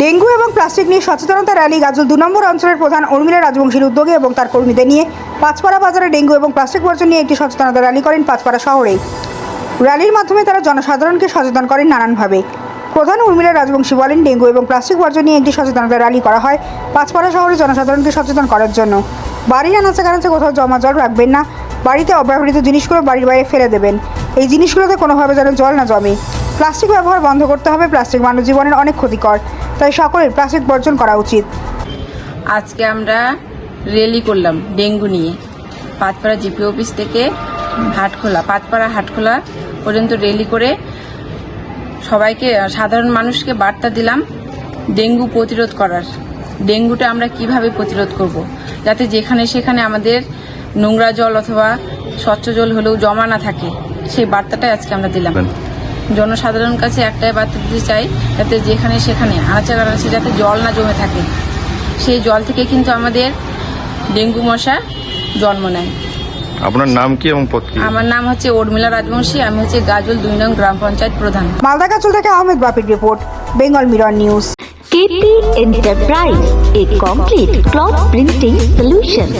Dengue এবং plastic নিয়ে সচেতনতা র্যালি গাজল দু নম্বর অঞ্চলের প্রধান উর্মিলা রাজবংশীর উদ্যোগে এবং তার কর্মীদের নিয়ে পাঁচপাড়া বাজারে ডেঙ্গু এবং প্লাস্টিক বর্জন নিয়ে একটি সচেতনতা র্যালি করেন পাঁচপাড়া শহরে। র্যালির মাধ্যমে তারা জনসাধারণকে সচেতন করেন নানানভাবে। প্রধান উর্মিলা রাজবংশী বলেন, ডেঙ্গু এবং প্লাস্টিক বর্জন নিয়ে একটি সচেতনতা র্যালি করা হয় পাঁচপাড়া শহরে জনসাধারণকে সচেতন করার জন্য। বাড়ির আনাচে কানাচে কোথাও জমা জল রাখবেন না। বাড়িতে অব্যবহৃত জিনিসগুলো বাড়ির বাইরে ফেলে দেবেন। এই জিনিসগুলোতে কোনোভাবে যেন জল না জমে। প্লাস্টিক ব্যবহার বন্ধ করতে হবে। প্লাস্টিক মানব জীবনের অনেক ক্ষতিকর। তাই সকলের প্লাস্টিক বর্জন করা উচিত। আজকে আমরা র্যালি করলাম ডেঙ্গু নিয়ে। পাতপাড়া জিপি অফিস থেকে হাটখোলা, পাতপাড়া হাটখোলা পর্যন্ত র্যালি করে সবাইকে, সাধারণ মানুষকে বার্তা দিলাম ডেঙ্গু প্রতিরোধ করার। ডেঙ্গুটা আমরা কীভাবে প্রতিরোধ করব। যাতে যেখানে সেখানে আমাদের নোংরা জল অথবা স্বচ্ছ জল হলেও জমা না থাকে, সেই বার্তাটাই আজকে আমরা দিলাম। জনসাধারণ কাছে একটাই বার্তা দিতে চাই যাতে যেখানে সেখানে আনাচে কানাচে যাতে জল না জমে থাকে। সেই জল থেকে কিন্তু আমাদের ডেঙ্গু মশা জন্ম নেয়। আপনার নাম কি এবং পদ কি? আমার নাম হচ্ছে উর্মিলা রাজবংশী আমি হচ্ছে গাজল দুই নং গ্রাম পঞ্চায়েত প্রধান। মালদা কাচল থেকে Ahmed বাপির report Bengal mirror news. KP enterprise এ কমপ্লিট ক্লথ প্রিন্টিং সলিউশন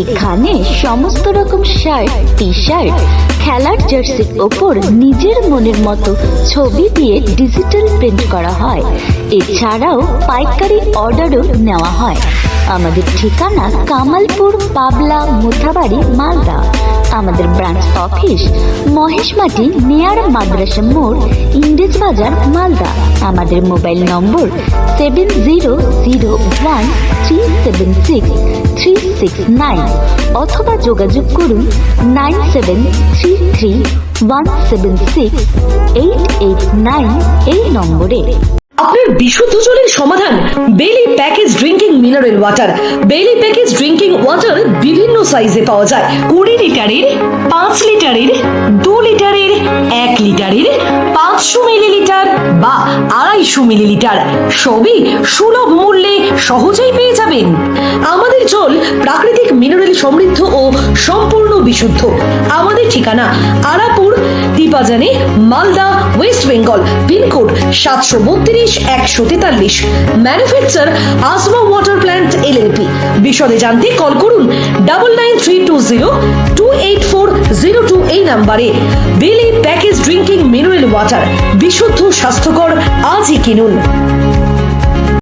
এখানে সমস্ত রকম শার্ট টি শার্ট খেলার জার্সির ওপর নিজের মনের মতো ছবি দিয়ে ডিজিটাল প্রিন্ট করা হয়। এছাড়াও পাইকারি অর্ডারও নেওয়া হয়। আমাদের ঠিকানা কামালপুর, পাবলা, মোথাবাড়ি, মালদা। আমাদের ব্রাঞ্চ অফিস মহেশমাটি নিয়ার মাদ্রাসা মোড়, ইংরেজ বাজার, মালদা। আমাদের mobile number seven zero zero one three seven six three six nine অথবা যোগাযোগ করুন nine seven three three one seven six eight eight nine এই নম্বরে। আপনার বিশুদ্ধ জলের সমাধান? Beli package drinking mineral water Beli package drinking water বিভিন্ন সাইজে পাওয়া যায়। কুড়ি লিটারের, পাঁচ লিটারের, দু লিটারের, এক লিটারের, পাঁচশো মিলি আড়াইশো মিলিলিটার। সবই সুলভ মূল্যে সহজেই পেয়ে যাবেন। আমাদের জল প্রাকৃতিক মিনারেল সমৃদ্ধ ও সম্পূর্ণ বিশুদ্ধ। আমাদের ঠিকানা Arapur দীপাজানে Malda, west Bengal, pin code সাতশো বত্রিশ, একশো তেতাল্লিশ। Manufacture Asma water plant LLP. বিশদে জানতে কল করুন double nine three two zero two eight four zero two এই নাম্বারে। Beli package drinking mineral water. বিশুদ্ধ স্বাস্থ্যকর আজই কিনুন।